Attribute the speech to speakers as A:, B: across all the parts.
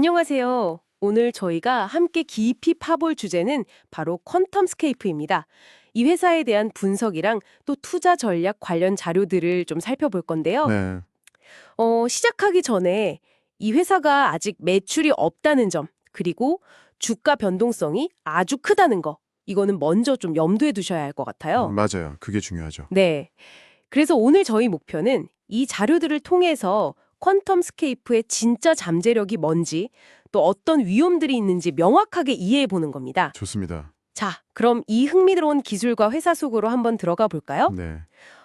A: 안녕하세요. 오늘 저희가 함께 깊이 파볼 주제는 바로 퀀텀스케이프입니다. 이 회사에 대한 분석이랑 또 투자 전략 관련 자료들을 좀 살펴볼 건데요.
B: 네.
A: 어, 시작하기 전에 이 회사가 아직 매출이 없다는 점, 그리고 주가 변동성이 아주 크다는 거, 이거는 먼저 좀 염두에 두셔야 할 것 같아요.
B: 맞아요. 그게 중요하죠.
A: 네. 그래서 오늘 저희 목표는 이 자료들을 통해서 퀀텀 스케이프의 진짜 잠재력이 뭔지 또 어떤 위험들이 있는지 명확하게 이해해 보는 겁니다.
B: 좋습니다.
A: 자, 그럼 이 흥미로운 기술과 회사 속으로 한번 들어가 볼까요?
B: 네.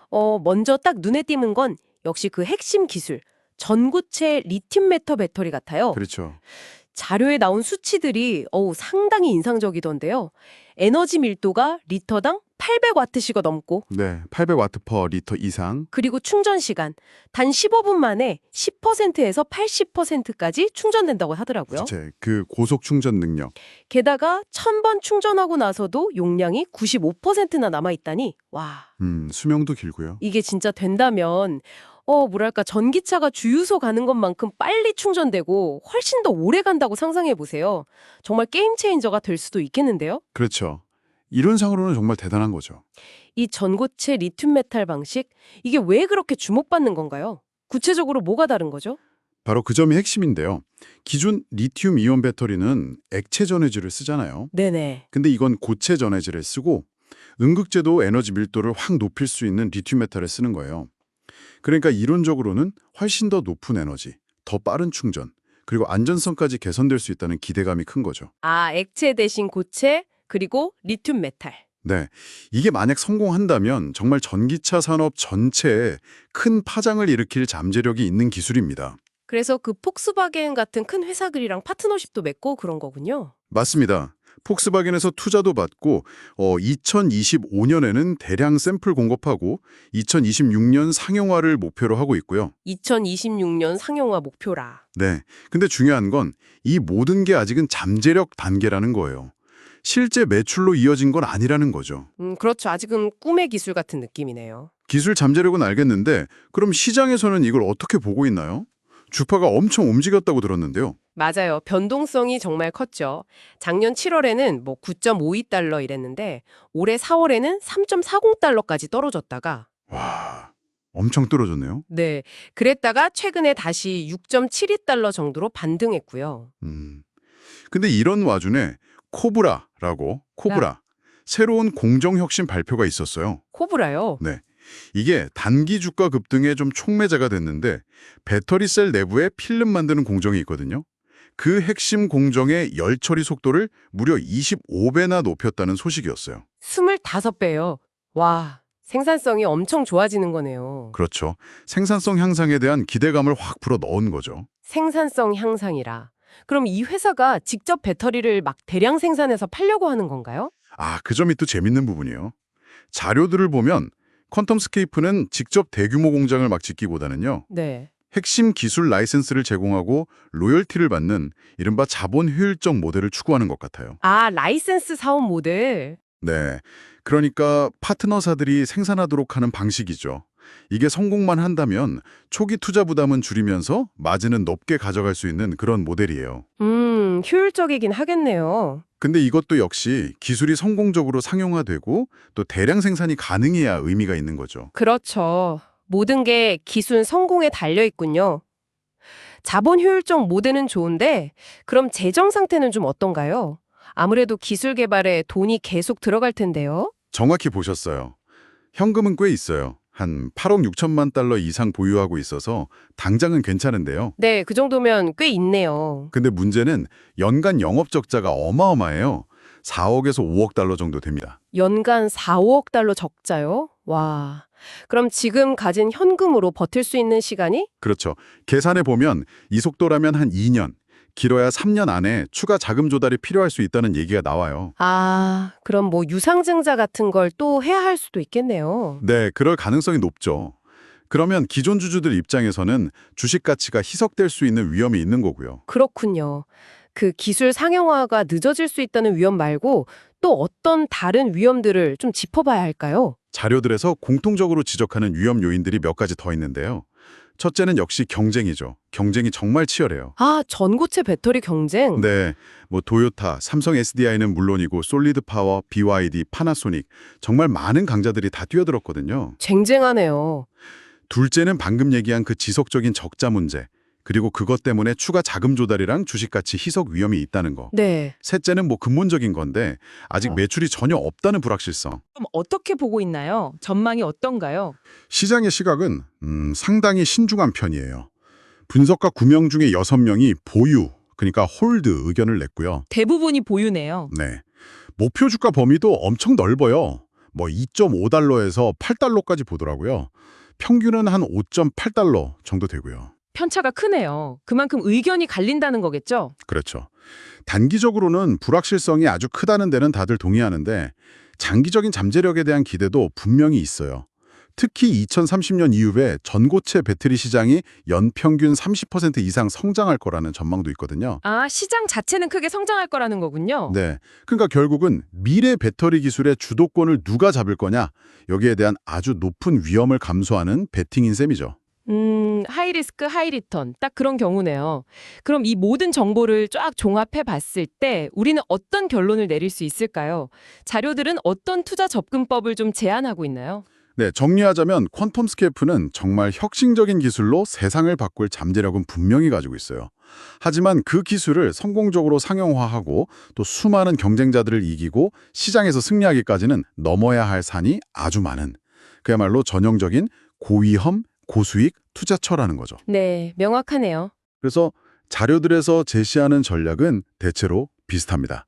A: 어, 먼저 딱 눈에 띄는 건 역시 그 핵심 기술, 전고체 리튬 메터 배터리 같아요.
B: 그렇죠.
A: 자료에 나온 수치들이 어우 상당히 인상적이던데요. 에너지 밀도가 리터당 800와트시가 넘고
B: 네. 800와트 퍼 리터 이상.
A: 그리고 충전 시간 단 15분 만에 10%에서 80%까지 충전된다고 하더라고요.
B: 제그 고속 충전 능력.
A: 게다가 1000번 충전하고 나서도 용량이 95%나 남아 있다니 와,
B: 음, 수명도 길고요.
A: 이게 진짜 된다면 어, 뭐랄까 전기차가 주유소 가는 것만큼 빨리 충전되고 훨씬 더 오래 간다고 상상해 보세요. 정말 게임 체인저가 될 수도 있겠는데요.
B: 그렇죠. 이론상으로는 정말 대단한 거죠.
A: 이 전고체 리튬 메탈 방식 이게 왜 그렇게 주목받는 건가요? 구체적으로 뭐가 다른 거죠?
B: 바로 그 점이 핵심인데요. 기존 리튬 이온 배터리는 액체 전해질을 쓰잖아요.
A: 네네.
B: 근데 이건 고체 전해질을 쓰고 음극제도 에너지 밀도를 확 높일 수 있는 리튬 메탈을 쓰는 거예요. 그러니까 이론적으로는 훨씬 더 높은 에너지, 더 빠른 충전, 그리고 안전성까지 개선될 수 있다는 기대감이 큰 거죠.
A: 아, 액체 대신 고체 그리고 리튬 메탈.
B: 네. 이게 만약 성공한다면 정말 전기차 산업 전체에 큰 파장을 일으킬 잠재력이 있는 기술입니다.
A: 그래서 그 폭스바겐 같은 큰 회사들이랑 파트너십도 맺고 그런 거군요.
B: 맞습니다. 폭스바겐에서 투자도 받고 어, 2025년에는 대량 샘플 공급하고 2026년 상용화를 목표로 하고 있고요.
A: 2026년 상용화 목표라.
B: 네. 근데 중요한 건 이 모든 게 아직은 잠재력 단계라는 거예요. 실제 매출로 이어진 건 아니라는 거죠.
A: 음, 그렇죠. 아직은 꿈의 기술 같은 느낌이네요.
B: 기술 잠재력은 알겠는데 그럼 시장에서는 이걸 어떻게 보고 있나요? 주파가 엄청 움직였다고 들었는데요.
A: 맞아요. 변동성이 정말 컸죠. 작년 7월에는 뭐 9.52달러 이랬는데 올해 4월에는 3.40달러까지 떨어졌다가
B: 와, 엄청 떨어졌네요.
A: 네, 그랬다가 최근에 다시 6.72달러 정도로 반등했고요.
B: 음. 근데 이런 와중에 코브라라고 코브라 새로운 공정혁신 발표가 있었어요.
A: 코브라요.
B: 네. 이게 단기 주가 급등에 좀 촉매자가 됐는데 배터리셀 내부에 필름 만드는 공정이 있거든요. 그 핵심 공정의 열 처리 속도를 무려 25배나 높였다는 소식이었어요.
A: 25배요. 와, 생산성이 엄청 좋아지는 거네요.
B: 그렇죠. 생산성 향상에 대한 기대감을 확 불어 넣은 거죠.
A: 생산성 향상이라. 그럼 이 회사가 직접 배터리를 막 대량 생산해서 팔려고 하는 건가요?
B: 아, 그 점이 또 재밌는 부분이에요. 자료들을 보면 퀀텀스케이프는 직접 대규모 공장을 막 짓기보다는요.
A: 네.
B: 핵심 기술 라이센스를 제공하고 로열티를 받는 이른바 자본 효율적 모델을 추구하는 것 같아요.
A: 아, 라이센스 사업 모델.
B: 네. 그러니까 파트너사들이 생산하도록 하는 방식이죠. 이게 성공만 한다면 초기 투자 부담은 줄이면서 마진은 높게 가져갈 수 있는 그런 모델이에요.
A: 음, 효율적이긴 하겠네요.
B: 근데 이것도 역시 기술이 성공적으로 상용화되고 또 대량 생산이 가능해야 의미가 있는 거죠.
A: 그렇죠. 모든 게 기술 성공에 달려 있군요. 자본 효율적 모델은 좋은데 그럼 재정 상태는 좀 어떤가요? 아무래도 기술 개발에 돈이 계속 들어갈 텐데요.
B: 정확히 보셨어요. 현금은 꽤 있어요. 한 8억 6천만 달러 이상 보유하고 있어서 당장은 괜찮은데요.
A: 네, 그 정도면 꽤 있네요.
B: 근데 문제는 연간 영업 적자가 어마어마해요. 4억에서 5억 달러 정도 됩니다.
A: 연간 4, 5억 달러 적자요? 와. 그럼 지금 가진 현금으로 버틸 수 있는 시간이?
B: 그렇죠. 계산해 보면 이 속도라면 한 2년, 길어야 3년 안에 추가 자금 조달이 필요할 수 있다는 얘기가 나와요.
A: 아, 그럼 뭐 유상증자 같은 걸 또 해야 할 수도 있겠네요.
B: 네, 그럴 가능성이 높죠. 그러면 기존 주주들 입장에서는 주식 가치가 희석될 수 있는 위험이 있는 거고요.
A: 그렇군요. 그 기술 상용화가 늦어질 수 있다는 위험 말고 또 어떤 다른 위험들을 좀 짚어봐야 할까요?
B: 자료들에서 공통적으로 지적하는 위험 요인들이 몇 가지 더 있는데요. 첫째는 역시 경쟁이죠. 경쟁이 정말 치열해요.
A: 아, 전고체 배터리 경쟁?
B: 네, 뭐 도요타, 삼성 SDI는 물론이고 솔리드 파워, BYD, 파나소닉 정말 많은 강자들이 다 뛰어들었거든요.
A: 쟁쟁하네요.
B: 둘째는 방금 얘기한 그 지속적인 적자 문제, 그리고 그것 때문에 추가 자금 조달이랑 주식가치 희석 위험이 있다는 거.
A: 네.
B: 셋째는 뭐 근본적인 건데 아직 매출이 전혀 없다는 불확실성.
C: 그럼 어떻게 보고 있나요? 전망이 어떤가요?
B: 시장의 시각은 음, 상당히 신중한 편이에요. 분석가 9명 중에 6명이 보유, 그러니까 홀드 의견을 냈고요.
C: 대부분이 보유네요.
B: 네. 목표 주가 범위도 엄청 넓어요. 뭐 2.5달러에서 8달러까지 보더라고요. 평균은 한 5.8달러 정도 되고요.
C: 편차가 크네요. 그만큼 의견이 갈린다는 거겠죠?
B: 그렇죠. 단기적으로는 불확실성이 아주 크다는 데는 다들 동의하는데 장기적인 잠재력에 대한 기대도 분명히 있어요. 특히 2030년 이후에 전고체 배터리 시장이 연평균 30% 이상 성장할 거라는 전망도 있거든요.
C: 아, 시장 자체는 크게 성장할 거라는 거군요.
B: 네. 그러니까 결국은 미래 배터리 기술의 주도권을 누가 잡을 거냐 여기에 대한 아주 높은 위험을 감수하는 베팅인 셈이죠.
C: 음, 하이 리스크, 하이 리턴. 딱 그런 경우네요. 그럼 이 모든 정보를 쫙 종합해 봤을 때 우리는 어떤 결론을 내릴 수 있을까요? 자료들은 어떤 투자 접근법을 좀 제안하고 있나요?
B: 네, 정리하자면 퀀텀 스케이프는 정말 혁신적인 기술로 세상을 바꿀 잠재력은 분명히 가지고 있어요. 하지만 그 기술을 성공적으로 상용화하고 또 수많은 경쟁자들을 이기고 시장에서 승리하기까지는 넘어야 할 산이 아주 많은 그야말로 전형적인 고위험, 고수익 투자처라는 거죠.
C: 네, 명확하네요.
B: 그래서 자료들에서 제시하는 전략은 대체로 비슷합니다.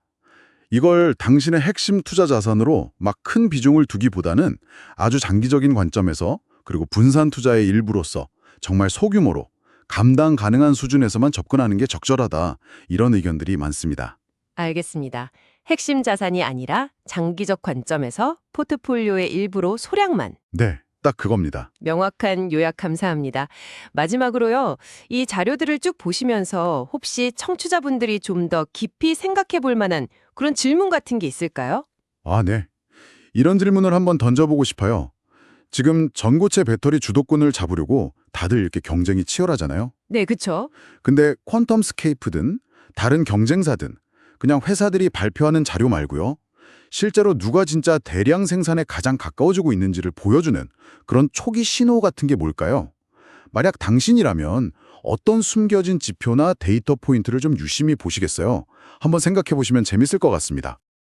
B: 이걸 당신의 핵심 투자 자산으로 막 큰 비중을 두기보다는 아주 장기적인 관점에서 그리고 분산 투자의 일부로서 정말 소규모로 감당 가능한 수준에서만 접근하는 게 적절하다. 이런 의견들이 많습니다.
A: 알겠습니다. 핵심 자산이 아니라 장기적 관점에서 포트폴리오의 일부로 소량만.
B: 네, 딱 그겁니다.
A: 명확한 요약 감사합니다. 마지막으로요. 이 자료들을 쭉 보시면서 혹시 청취자분들이 좀 더 깊이 생각해 볼 만한 그런 질문 같은 게 있을까요?
B: 아, 네. 이런 질문을 한번 던져보고 싶어요. 지금 전고체 배터리 주도권을 잡으려고 다들 이렇게 경쟁이 치열하잖아요.
A: 네, 그쵸.
B: 근데 퀀텀 스케이프든 다른 경쟁사든 그냥 회사들이 발표하는 자료 말고요. 실제로 누가 진짜 대량 생산에 가장 가까워지고 있는지를 보여주는 그런 초기 신호 같은 게 뭘까요? 만약 당신이라면 어떤 숨겨진 지표나 데이터 포인트를 좀 유심히 보시겠어요? 한번 생각해 보시면 재밌을 것 같습니다.